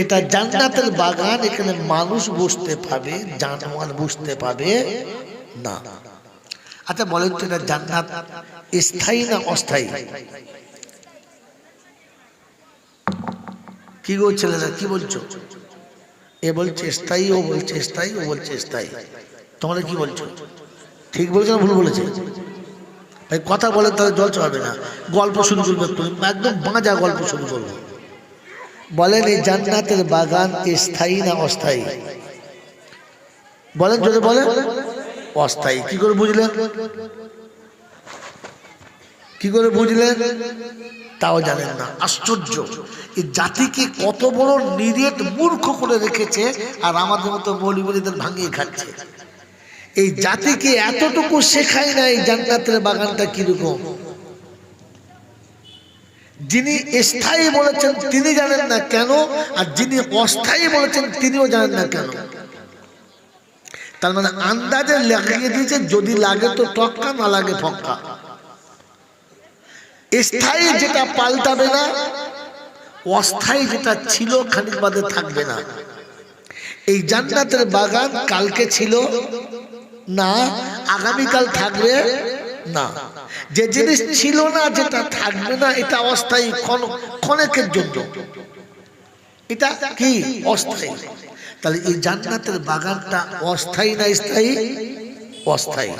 এটা জান্নাতের বাগান, এখানে মানুষ বসতে পাবে, জানোয়ার বসতে পাবে, না। আচ্ছা বলেন তো এটা জান্নাত স্থায়ী না অস্থায়ী? কি গো ছেলেরা, কি বলছো? এ বলছে স্থায়ী, ও বলছে স্থায়ী, ও বলছে স্থায়ী। তোমরা কি বলছো? ঠিক বলছো না ভুল বলেছে? ভাই, কথা বলে তাহলে জল চড়াবে না। গল্প শুরু করবে, একদম বাঁজা গল্প শুরু করব। বলেন, এই জান্নাতের বাগান স্থায়ী না অস্থায়ী? বলেন, যদি বলেন। অস্থায়ী। কি করে বুঝলেন? কি করে বুঝলেন? তাও জানেন না। আশ্চর্য। এই জাতিকে কত বড় নিরেট মূর্খ করে রেখেছে আর আমাদের মতো মৌলিবলীদের ভাঙিয়ে খাচ্ছে। এই জাতিকে এতটুকু শেখায় না এই জান্নাতের বাগানটা কীরকম? যিনি স্থায়ী বলেছেন তিনি জানেন না কেন, আর যিনি অস্থায়ী বলেছেন তিনিও জানেন না কেন। তার মানে আন্দাজে লাগিয়ে দিয়েছে, যদি লাগে তো টক্কা, না লাগে ফক্কা। স্থায়ী যেটা পাল্টাবে না, অস্থায়ী যেটা ছিল খানিক বাদে থাকবে না। এই জান্নাতের বাগান কালকে ছিল, না, আগামীকাল থাকবে না। যে জিনিস ছিল না, যেটা থাকবে না, এটা অস্থায়ী ক্ষণ- ক্ষণেকের জন্য। এটা কি? অস্থায়ী। তাহলে এই জান্নাতের বাগানটা অস্থায়ী না স্থায়ী? অস্থায়ী।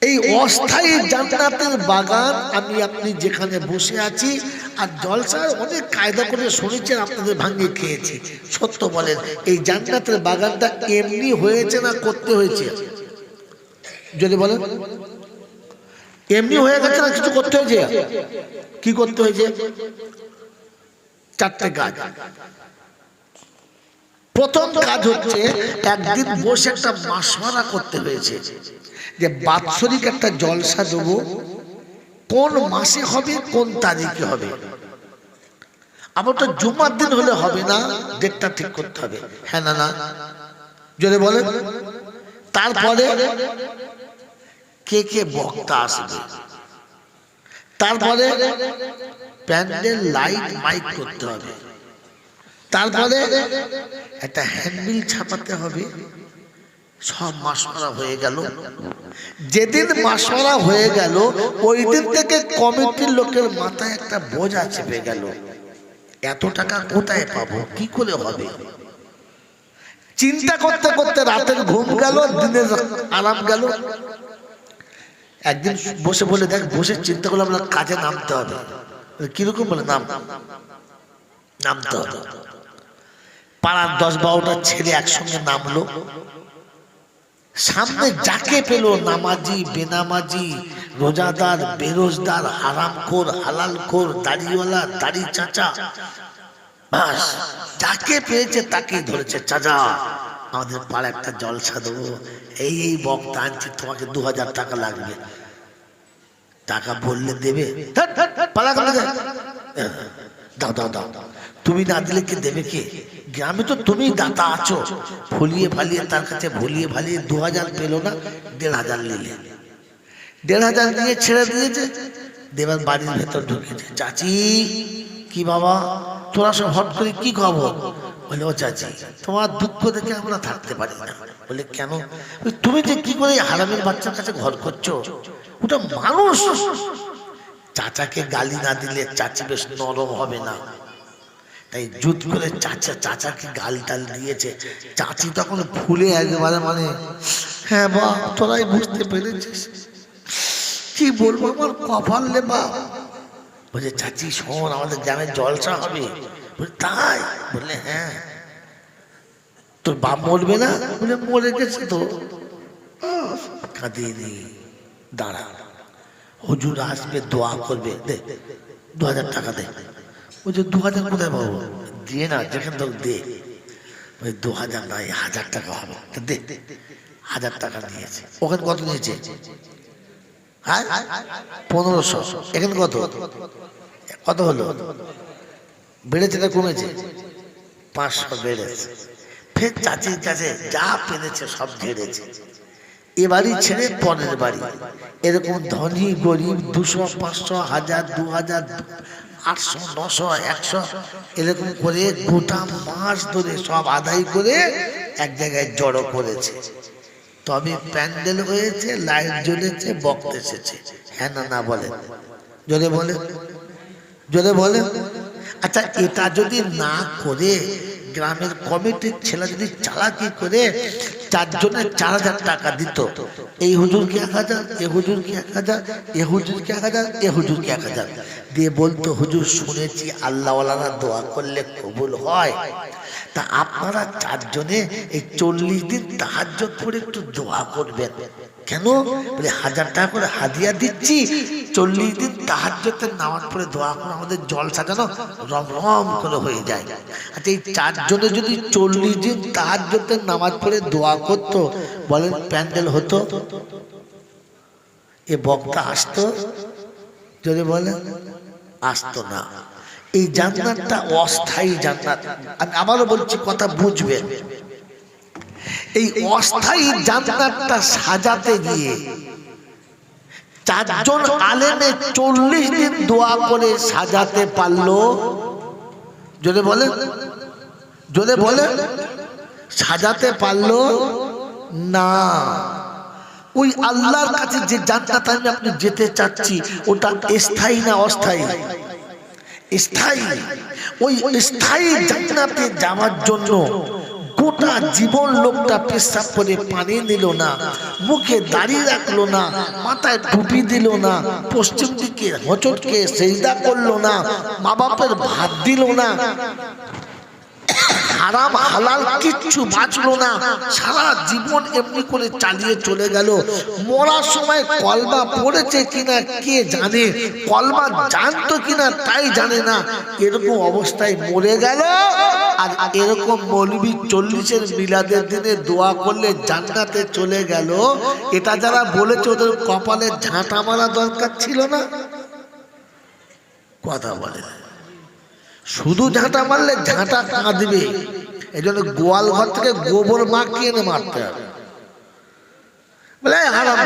এই অস্থায়ী জান্নাতের বাগান আমি আপনি যেখানে বসে আছি, আর জলসায় অনেক কায়দা করে শুনেছেন, আপনাদের ভাঙিয়ে খেয়েছি। সত্য বলেন, এই জান্নাতের বাগানটা এমনি হয়েছে না করতে হয়েছে? যদি বলেন। এমনি হয়ে গেছে না, কিছু করতে হয়েছে? কি করতে হয়েছে? চারটে কাজ প্রথম কাজ হচ্ছে একদিন বসে একটা মাসমারা করতে হয়েছে। যে বাৎসরিক একটা জলসা দেবো, কোন মাসে হবে, কোন তারিখে হবে। আবার তো জুমার দিন হলে হবে না, ডেটটা ঠিক করতে হবে। হ্যাঁ না না? যদি বলেন। তারপরে কে কে বক্তা আসবে? তারপরে প্যান্ডেল লাইট মাইক করতে হবে। তারপরে একটা হ্যান্ডবিল ছাপাতে হবে। সব মাসমারা হয়ে গেল। যেদিন মাসমারা হয়ে গেল ওই দিন থেকে কমিটির লোকের মাথায় একটা বোঝা চেপে গেল। এত টাকা কোথায় পাবো? কি করে হবে? চিন্তা করতে করতে রাতের ঘুম গেল, দিনের আরাম গেল। একদিন বসে বলে দেখ, বসে চিন্তা করলে আমরা কাজে নামতে হবে। কীরকম বলে, নাম। নামতে হবে। পাড়ার দশ বারোটা ছেলে একসঙ্গে নামলো। সামনে যাকে পেল নামাজি, বেনামাজি, রোজাদার, বেরোজদার, হারামখোর, হালালখোর, দাড়িওয়ালা, দাড়ি চাচা। যাকে পেয়েছে তাকেই ধরেছে চাচা। আমাদের পাড়া একটা জলসা দেবো। এই এই বক্তা আনছি, তোমাকে দু হাজার টাকা লাগবে। টাকা বললে দেবে। দাও দাও দাও। তুমি না দিলে কি দেবে কে? গ্রামে তো তুমি দাতা আছো। ফুলিয়ে ফালিয়ে তার কাছে ভুলিয়ে ভালিয়ে দু হাজার পেল না, দেড় হাজার নিলে। দেড় হাজার নিয়ে ছেড়ে দিয়েছে দেবার বাড়ির ভেতর ঢুকেছে। চাচি, কি বাবা? তোরা সব হট করে কি খবর? বলে, ও চাচি, তোমার দুঃখ দেখে আমরা থাকতে পারি না। বলে, কেন? তুমি যে কি করে হারামের বাচ্চার কাছে ঘর করছ? ওটা মানুষ। চাচাকে গালি না দিলে চাচি বেশ নরম হবে না। তাই জুত করে চাচা, চাচাকে গাল টাল দিয়েছে। চাচি তখন ফুলে একেবারে মানে হ্যাঁ বা, তোরাই বুঝতে পেরেছিস। কি বলব আমার কপাল লে বা বলছে চাচি, শোন, আমাদের গ্রামে জলসা হবে। তাই? বললে হ্যাঁ। তোর বাপ মরবে না? বলে, মরে গেছে তো। কাঁদিয়ে নি দাঁড়া। হুজুর আসবে, দোয়া করবে। দে দু হাজার টাকা দে। বলছে দু হাজার কোথায় পাবো? দিয়ে না, যেখান থেকে দে। ওই দু হাজার নয়, হাজার টাকা হবে। দে, হাজার টাকা নিয়েছে। ওখানে কত নিয়েছে? হ্যাঁ পনেরোশো। এখানে কত? কত হলো? বেড়েছে না কমেছে? পাঁচশো বেড়েছে। ফের চাচির কাছে যা পেরেছে সব ঝেড়েছে। এ বাড়ি ছেড়ে পরের বাড়ি। এরকম ধনী, গরিব, দুশো, পাঁচশো, হাজার, দু হাজার, আটশো, নশো, একশো এরকম করে গোটা মাস ধরে সব আদায় করে এক জায়গায় জড়ো করেছে। তবে প্যান্ডেল হয়েছে, লাইট জ্বলেছে, বক্ত এসেছে। হ্যাঁ না না বলেন জোরে বলে। জোরে বলে। আচ্ছা এটা যদি না করে গ্রামের কমিটির ছেলে যদি চালাকি করে, চারজনের চার হাজার টাকা দিত। এই হুজুর কি এক হাজার, এ হুজুর কি এক হাজার, এ হুজুর হুজুরকে এক হাজার, এ হুজুর কি এক হাজার। দিয়ে বলতো, হুজুর, শুনেছি আল্লাহওয়ালারা দোয়া করলে কবুল হয়। তা আপনারা চারজনে এই চল্লিশ দিন তাহাজ্জত করে একটু দোয়া করবেন। কেন? বলে হাজার টাকা করে হাদিয়া দিচ্ছি, চল্লিশ দিন তাহাজ্জতের নামাজ পড়ে দোয়া করে আমাদের জল সাজানো রম রম করে হয়ে যায়। আচ্ছা এই চারজনে যদি চল্লিশ দিন তাহাজ্জতের নামাজ পড়ে দোয়া করতো, বলেন প্যান্ডেল হতো? এ বক্তা আসতো? যদি বলেন, আসতো না। এই জান্নাতটা অস্থায়ী জান্নাত। আমি আবারও বলছি, কথা বুঝবেন এই অস্থায়ী জান্নাতটা সাজাতে গিয়ে চারজন আলেমে চল্লিশ দিন দোয়া করে সাজাতে পারল। যদি বলেন যদি বলেন সাজাতে পারল না। ওই আল্লাহর কাছে যে জান্নাত আমি আপনি যেতে চাচ্ছি, ওটা স্থায়ী না অস্থায়ী? স্থায়ী। ওই স্থায়ী জান্নাতে যাওয়ার জন্য গোটা জীবন লোকটা পেশাব করে পানি নিল না, মুখে দাড়ি রাখল না, মাথায় টুপি দিল না, পশ্চিম দিকে হচটকে সেইদা করল না মা বাপের ভাত দিল না। হারাম, হালাল কিচ্ছু বাঁচলো না। সারা জীবন এমনি করে চালিয়ে চলে গেল। মরার সময় কলমা পড়েছে কিনা, কে জানে? কলমা জানতো কিনা, তাই জানে না। এরকম অবস্থায় মরে গেল। আর এরকম মৌলবী চল্লিশের মিলাদের দিনে দোয়া করলে জান্নাতে চলে গেল। এটা যারা বলেছে, ওদের কপালে ঝাঁটা মারা দরকার ছিল না। কথা বলে না। শুধু ঝাঁটা মারলে ঝাঁটা কাঁদবে। এই জন্য গোয়াল ঘর থেকে গোবর মাখিয়ে এনে মারতে হবে? বলে, "এই হারাম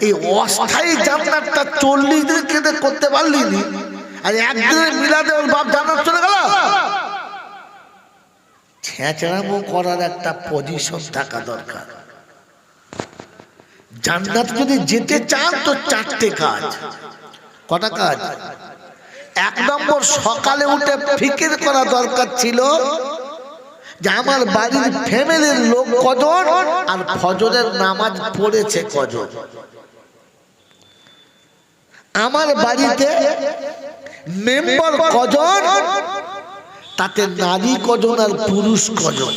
এই অস্থায়ী জান্নাতটা চল্লিশ দিন কেটে করতে পারলি নি? আর একদিনের মিলাদে ওর বাপ জান্নাত চলে গেল? ছেঁচড়ামো করার একটা পজিশন থাকা দরকার। জান্নাত যদি যেতে চান, তো চারটে কাজ। কটা কাজ? এক নম্বর সকালে উঠে ফিকির করা দরকার ছিল যে আমার বাড়ির ফ্যামিলির লোক কজন আর ফজরের নামাজ পড়েছে কজন। আমার বাড়িতে মেম্বার কজন, তাতে নারী কজন আর পুরুষ কজন।